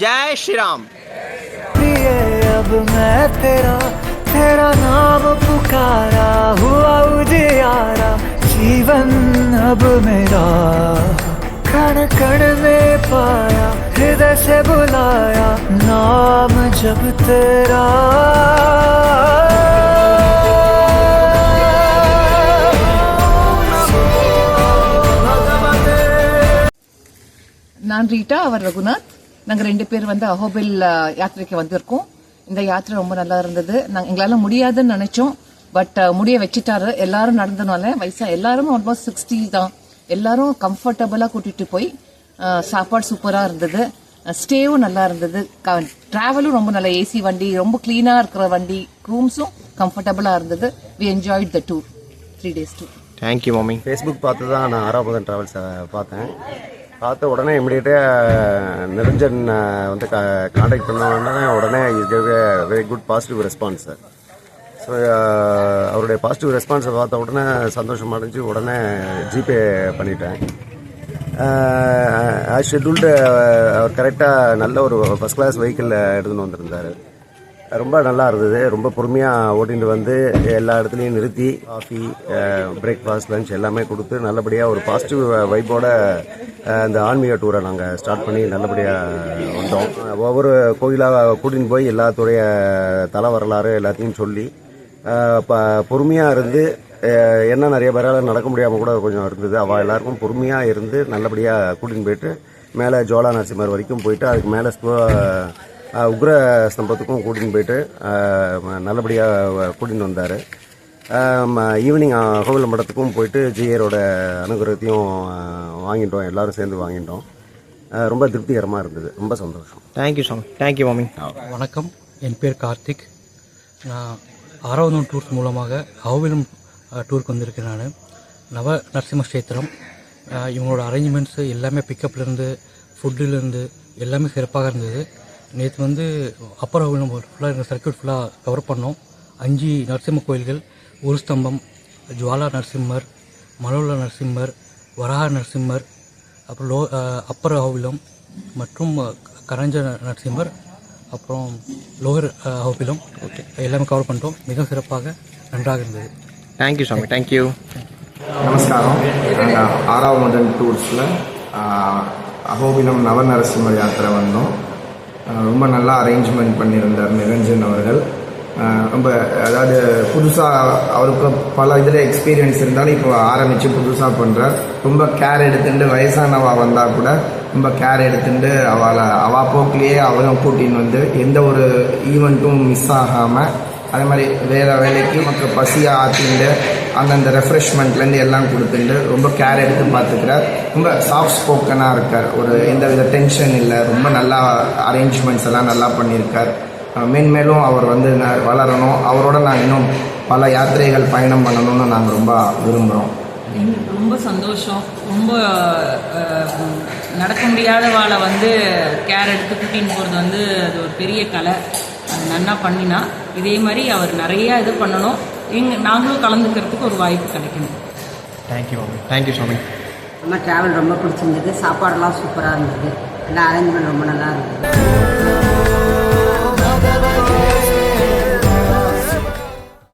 जय श्री राम प्रिय अब मैं तेरा तेरा नाम पुकारा हुआ उजियारा जीवन अब मेरा। कण कण में पाया हृदय से बुलाया नाम जब तेरा। ನಾನು ರೀಟಾ ಅವರ್ ರಘುನಾಥ್ நாங்க ரெண்டு பேர் வந்து அஹோபில் அஹ், யாத்திரைக்கு வந்திருக்கோம். இந்த யாத்திரை ரொம்ப நல்லா இருந்தது. நாங்க எங்களால முடியாதுன்னு நினைச்சோம். பட் முடிய வச்சுட்டாரு. எல்லாரும் நடந்தனால வயசா எல்லாரும் ஆல்மோஸ்ட் சிக்ஸ்டி தான். எல்லாரும் கம்ஃபர்டபுளா கூட்டிட்டு போய் சாப்பாடு சூப்பரா இருந்தது. ஸ்டேவும் நல்லா இருந்தது. டிராவலும் ரொம்ப நல்ல. ஏசி வண்டி ரொம்ப கிளீனா இருக்கிற வண்டி ரூம்ஸும் கம்ஃபர்டபுளா இருந்தது. We enjoyed the tour three days tour thank you mummy Facebook பார்த்து தான் நான் ஆறாவதன் ட்ராவல்ஸை பார்த்தேன். பார்த்த உடனே இமிடியேட்டாக நிரஞ்சன் வந்து வந்து காண்டாக்ட் பண்ண உடனே உடனே very good positive response sir so அவருடைய பாசிட்டிவ் ரெஸ்பான்ஸை பார்த்த உடனே சந்தோஷம் அடைஞ்சு உடனே ஜிபே பண்ணிட்டேன். ஷெட்யூல்டு அவர் கரெக்டாக நல்ல ஒரு ஃபஸ்ட் கிளாஸ் வெஹிக்கிளில் எடுத்துன்னு வந்திருந்தார். ரொம்ப நல்லா இருந்தது. ரொம்ப பொறுமையாக ஓட்டிட்டு வந்து எல்லா இடத்துலையும் நிறுத்தி காஃபி பிரேக்ஃபாஸ்ட் லஞ்ச் எல்லாமே கொடுத்து நல்லபடியாக ஒரு பாசிட்டிவ் வைப்போட அந்த ஆன்மீக டூரை நாங்கள் ஸ்டார்ட் பண்ணி நல்லபடியாக வந்தோம். ஒவ்வொரு கோயிலாக கூட்டின்னு போய் எல்லாத்துடைய தலை வரலாறு எல்லாத்தையும் சொல்லி ப பொறுமையாக இருந்து என்ன நிறைய பேரால் நடக்க முடியாமல் கூட கொஞ்சம் இருந்தது. அவள் எல்லாருக்கும் பொறுமையாக இருந்து நல்லபடியாக கூட்டின்னு போயிட்டு மேலே ஜோலா நரசிம்மர் வரைக்கும் போயிட்டு அதுக்கு மேலே ஆஹ் உக்ர ஸ்தம்பத்துக்கும் கூட்டின்னு போயிட்டு நல்லபடியாக கூட்டின்னு வந்தார். ஈவினிங் கோவில் மடத்துக்கும் போயிட்டு ஜியரோட அனுகிரகத்தையும் வாங்கிட்டோம். எல்லாரும் சேர்ந்து வாங்கிட்டோம். ரொம்ப திருப்திகரமாக இருந்தது. ரொம்ப சந்தோஷம். தேங்க்யூ சாமி தேங்க்யூ மம்மி வணக்கம். என் பேர் கார்த்திக். நான் நாள் டூர்ஸ் மூலமாக அகோவிலம் டூருக்கு வந்திருக்கேன் நான். நவ நரசிம்ம கஷேத்திரம் இவங்களோட அரேஞ்ச்மெண்ட்ஸு எல்லாமே பிக்கப்லேருந்து ஃபுட்டுலேருந்து எல்லாமே சிறப்பாக இருந்தது. நேற்று வந்து அப்பர் அகோவிலம் ஃபுல்லாக இந்த சர்க்கியூட் ஃபுல்லாக கவர் பண்ணோம். அஞ்சு நரசிம்ம கோயில்கள் ஒரு ஸ்தம்பம் ஜுவாலா நரசிம்மர் மலோல நரசிம்மர் வராக நரசிம்மர் அப்புறம் லோ அப்பர் அகோவிலம் மற்றும் கரஞ்ச நரசிம்மர் அப்புறம் லோகர் அகோபிலம் எல்லாமே கவர் பண்ணிட்டோம். மிக சிறப்பாக நன்றாக இருந்தது. தேங்க்யூ சாமி தேங்க்யூ நமஸ்காரம். நாங்கள் ஆறாவது முதல் டூர்ஸில் அகோபிலம் நவநரசிம்மர் யாத்திரை வந்தோம். ரொம்ப நல்லா அரேஞ்ச்மெண்ட் பண்ணியிருந்தார் நிரஞ்சன் அவர்கள். ரொம்ப அதாவது புதுசாக அவருக்கு பல இதில் எக்ஸ்பீரியன்ஸ் இருந்தாலும் இப்போ ஆரம்பித்து புதுசாக பண்ணுறார் ரொம்ப கேர் எடுத்துட்டு வயசானவா வந்தால் கூட ரொம்ப கேர் எடுத்துட்டு அவளை அவா போக்கிலேயே அவளும் கூட்டின்னு வந்து எந்த ஒரு ஈவெண்ட்டும் மிஸ் ஆகாமல் அதே மாதிரி வேலை வேலைக்கு மக்கள் பசியை ஆற்றிண்டு அந்தந்த ரெஃப்ரெஷ்மெண்ட்லேருந்து எல்லாம் கொடுத்துட்டு ரொம்ப கேர் எடுத்து பார்த்துக்கிறார். ரொம்ப சாஃப்ட் ஸ்போக்கனாக இருக்கார். ஒரு எந்த வித டென்ஷன் இல்லை. ரொம்ப நல்லா அரேஞ்ச்மெண்ட்ஸ் எல்லாம் நல்லா பண்ணியிருக்கார். மேன்மேலும் அவர் வந்து ந- வளரணும். அவரோட நாங்கள் இன்னும் பல யாத்திரைகள் பயணம் பண்ணணும்னு நாங்கள் ரொம்ப விரும்புகிறோம் ரொம்ப சந்தோஷம். ரொம்ப நடக்க முடியாத வாழை வந்து கேர் எடுத்து கூட்டின்னு போகிறது வந்து அது ஒரு பெரிய கலை. அது நன்னா பண்ணினா இதே மாதிரி அவர் நிறையா இது பண்ணணும். எங்க நாங்களும் கலந்துக்கிறதுக்கு ஒரு வாய்ப்பு கிடைக்கணும். தேங்க்யூ தேங்க்யூ சுவாமி நம்ம ட்ராவல் ரொம்ப பிடிச்சிருந்தது. சாப்பாடெல்லாம் சூப்பராக இருந்தது. எல்லா அரேஞ்ச்மெண்ட் ரொம்ப நல்லா இருந்தது.